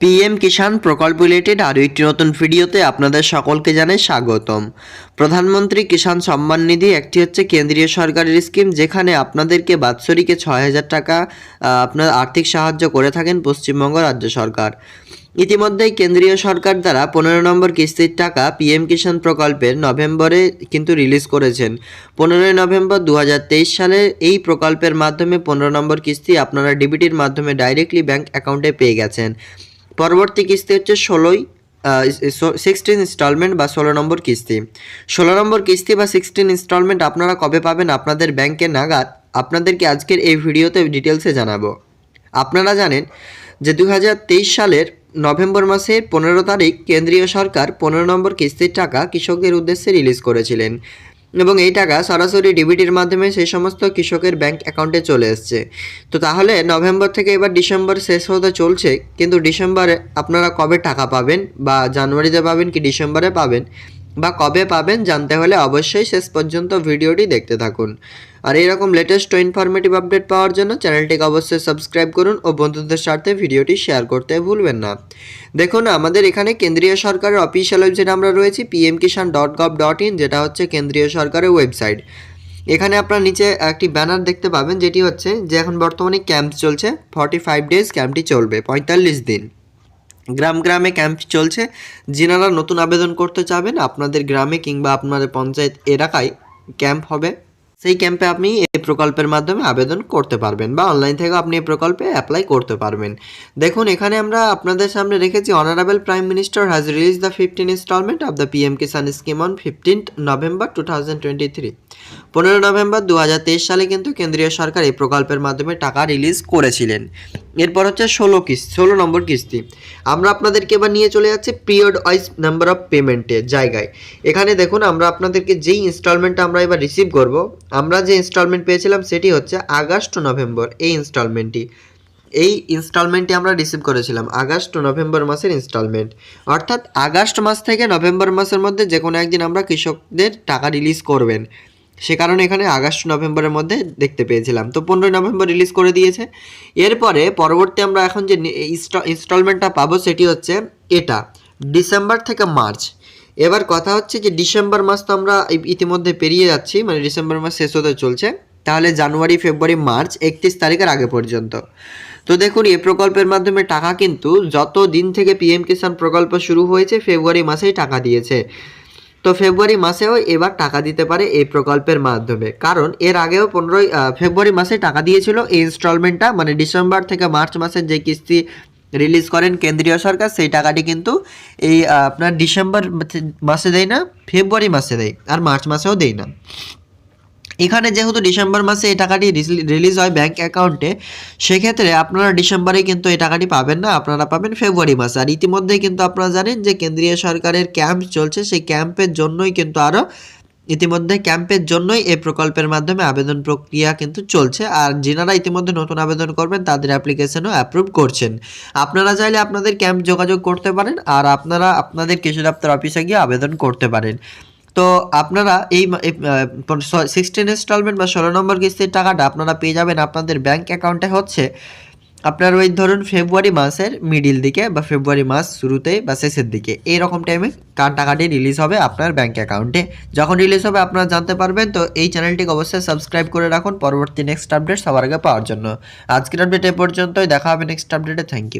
PM কিষাণ প্রকল্প related আরও একটি নতুন ভিডিওতে আপনাদের সকলকে জানাই স্বাগতম। প্রধানমন্ত্রী কিষাণ সম্মান নিধি একটি হচ্ছে কেন্দ্রীয় সরকারের স্কিম যেখানে আপনাদেরকে বাৎসরিকে ছয় হাজার টাকা আপনার আর্থিক সাহায্য করে থাকেন পশ্চিমবঙ্গ রাজ্য সরকার। ইতিমধ্যেই কেন্দ্রীয় সরকার দ্বারা পনেরো নম্বর কিস্তির টাকা পিএম কিষাণ প্রকল্পের নভেম্বরে কিন্তু রিলিজ করেছেন। পনেরোই নভেম্বর দু হাজার তেইশ সালে এই প্রকল্পের মাধ্যমে পনেরো নম্বর কিস্তি আপনারা ডিবিটির মাধ্যমে ডাইরেক্টলি ব্যাংক অ্যাকাউন্টে পেয়ে গেছেন। পরবর্তী কিস্তি হচ্ছে ষোলোই সিক্সটিন ইনস্টলমেন্ট বা ষোলো নম্বর কিস্তি। ষোলো নম্বর কিস্তি বা সিক্সটিন ইনস্টলমেন্ট আপনারা কবে পাবেন আপনাদের ব্যাংকে নাগাদ, আপনাদেরকে আজকের এই ভিডিওতে ডিটেলসে জানাব। আপনারা জানেন যে দু হাজার তেইশ সালের নভেম্বর মাসের পনেরো তারিখ কেন্দ্রীয় সরকার পনেরো নম্বর কিস্তির টাকা কৃষকদের উদ্দেশ্যে রিলিজ করেছিলেন। এবং এই টাকা সরাসরি ডিবিটির মাধ্যমে সেই সমস্ত কৃষকের ব্যাংক অ্যাকাউন্টে চলে এসছে। তো তাহলে নভেম্বর থেকে এবার ডিসেম্বর শেষ হতে চলছে, কিন্তু ডিসেম্বরে আপনারা কবে টাকা পাবেন বা জানুয়ারিতে পাবেন কি ডিসেম্বরে পাবেন? বা কবে পাবেন জানতে হলে অবশ্যই শেষ পর্যন্ত ভিডিওটি দেখতে থাকুন। আর এরকম লেটেস্ট ও ইনফরমেটিভ আপডেট পাওয়ার জন্য চ্যানেলটিকে অবশ্যই সাবস্ক্রাইব করুন ও বন্ধুদের সাথে ভিডিওটি শেয়ার করতে ভুলবেন না। দেখুন, আমাদের এখানে কেন্দ্রীয় সরকারের অফিসিয়াল ওয়েবসাইট আমরা রয়েছি PM Kisan dot gov dot in যেটা হচ্ছে কেন্দ্রীয় সরকারের ওয়েবসাইট এখানে আপনার নিচে একটি ব্যানার দেখতে পাবেন, যেটি হচ্ছে যে এখন বর্তমানে ক্যাম্প চলছে ফর্টি ফাইভ ডেজ ক্যাম্পটি চলবে, পঁয়তাল্লিশ দিন। গ্রাম গ্রামে ক্যাম্প চলছে। যেনারা নতুন আবেদন করতে চাবেন, আপনাদের গ্রামে কিংবা আপনাদের পঞ্চায়েত এলাকায় ক্যাম্প হবে। সেই ক্যাম্পে আপনি প্রকল্পের মাধ্যমে আবেদন করতে পারবেন বা অনলাইন থেকেও আপনি এই প্রকল্পে অ্যাপ্লাই করতে পারবেন। দেখুন, এখানে আমরা আপনাদের সামনে রেখেছি honourable prime minister has release the fifteen instalment of the PM Kisan scheme on fifteenth November two thousand twenty three পনেরো নভেম্বর দু হাজার তেইশ সালে কিন্তু কেন্দ্রীয় সরকার এই প্রকল্পের মাধ্যমে টাকা রিলিজ করেছিলেন। এরপর হচ্ছে ষোলো কিস্তি ষোলো নম্বর কিস্তি। আমরা আপনাদেরকে এবার নিয়ে চলে যাচ্ছি পিরিয়ড ওয়াইজ নাম্বার অফ পেমেন্টের জায়গায়। এখানে দেখুন, আমরা আপনাদেরকে যেই ইনস্টলমেন্টটা আমরা এবার রিসিভ করব, আমরা যে ইনস্টলমেন্ট পেয়েছিলাম সেটি হচ্ছে আগস্ট নভেম্বর এই ইনস্টলমেন্টটি এই ইনস্টলমেন্টটি আমরা রিসিভ করেছিলাম আগস্ট ও নভেম্বর মাসের ইনস্টলমেন্ট অর্থাৎ আগস্ট মাস থেকে নভেম্বর মাসের মধ্যে যে কোনো একদিন আমরা কৃষকদের টাকা রিলিজ করবেন। সে কারণে এখানে আগস্ট নভেম্বরের মধ্যে দেখতে পেয়েছিলাম। তো পনেরোই নভেম্বর রিলিজ করে দিয়েছে। এরপরে পরবর্তী আমরা এখন যে ইনস্টলমেন্টটা পাবো সেটি হচ্ছে এটা, ডিসেম্বর থেকে মার্চ। এবার কথা হচ্ছে যে ডিসেম্বর মাস তো আমরা ইতিমধ্যে পেরিয়ে যাচ্ছি মানে ডিসেম্বর মাস শেষ হতে চলছে। তাহলে জানুয়ারি, ফেব্রুয়ারি, মার্চ একত্রিশ তারিখের আগে পর্যন্ত। তো দেখুন এ প্রকল্পের মাধ্যমে টাকা কিন্তু যত দিন থেকে পিএম কিষাণ প্রকল্প শুরু হয়েছে, ফেব্রুয়ারি মাসেই টাকা দিয়েছে। তো ফেব্রুয়ারি মাসেও এবার টাকা দিতে পারে এই প্রকল্পের মাধ্যমে। কারণ এর আগেও পনেরোই ফেব্রুয়ারি মাসে টাকা দিয়েছিল। এই ইনস্টলমেন্টটা মানে ডিসেম্বর থেকে মার্চ মাসের যে কিস্তি রিলিজ করেন কেন্দ্রীয় সরকার, সেই টাকাটি কিন্তু এই আপনার ডিসেম্বর মাসে দেয় না, ফেব্রুয়ারি মাসে দেয়। আর মার্চ মাসেও দেয় না। এখানে যেহেতু ডিসেম্বর মাসে এই টাকাটি রিলিজ হয় ব্যাঙ্ক অ্যাকাউন্টে সেক্ষেত্রে আপনারা ডিসেম্বরে কিন্তু এই টাকাটি পাবেন না, আপনারা পাবেন ফেব্রুয়ারি মাসে। আর ইতিমধ্যেই কিন্তু আপনারা জানেন যে কেন্দ্রীয় সরকারের ক্যাম্প চলছে, সেই ক্যাম্পের জন্যই কিন্তু আরও ইতিমধ্যে ক্যাম্পের জন্যই এই প্রকল্পের মাধ্যমে আবেদন প্রক্রিয়া কিন্তু চলছে। আর যিনারা ইতিমধ্যে নতুন আবেদন করবেন, তাদের অ্যাপ্লিকেশনও অ্যাপ্রুভ করছেন। আপনারা চাইলে আপনাদের ক্যাম্প যোগাযোগ করতে পারেন, আর আপনারা, আপনাদের কৃষি দপ্তর অফিসে গিয়ে আবেদন করতে পারেন। তো আপনারা এই সিক্সটিন ইনস্টলমেন্ট বা ষোলো নম্বর কিস্তির টাকাটা আপনারা পেয়ে যাবেন আপনাদের ব্যাংক অ্যাকাউন্টে হচ্ছে আপনার ওই ধরুন ফেব্রুয়ারি মাসের মিডিল দিকে বা ফেব্রুয়ারি মাস শুরুতে বা শেষের দিকে। এইরকম টাইমে কার টাকাটি রিলিজ হবে আপনার ব্যাঙ্ক অ্যাকাউন্টে যখন রিলিজ হবে আপনারা জানতে পারবেন, তো এই চ্যানেলটিকে অবশ্যই সাবস্ক্রাইব করে রাখুন। পরবর্তী নেক্সট আপডেট সবার আগে পাওয়ার জন্য। আজকের আপডেট এ পর্যন্তই। দেখা হবে নেক্সট আপডেটে থ্যাংক ইউ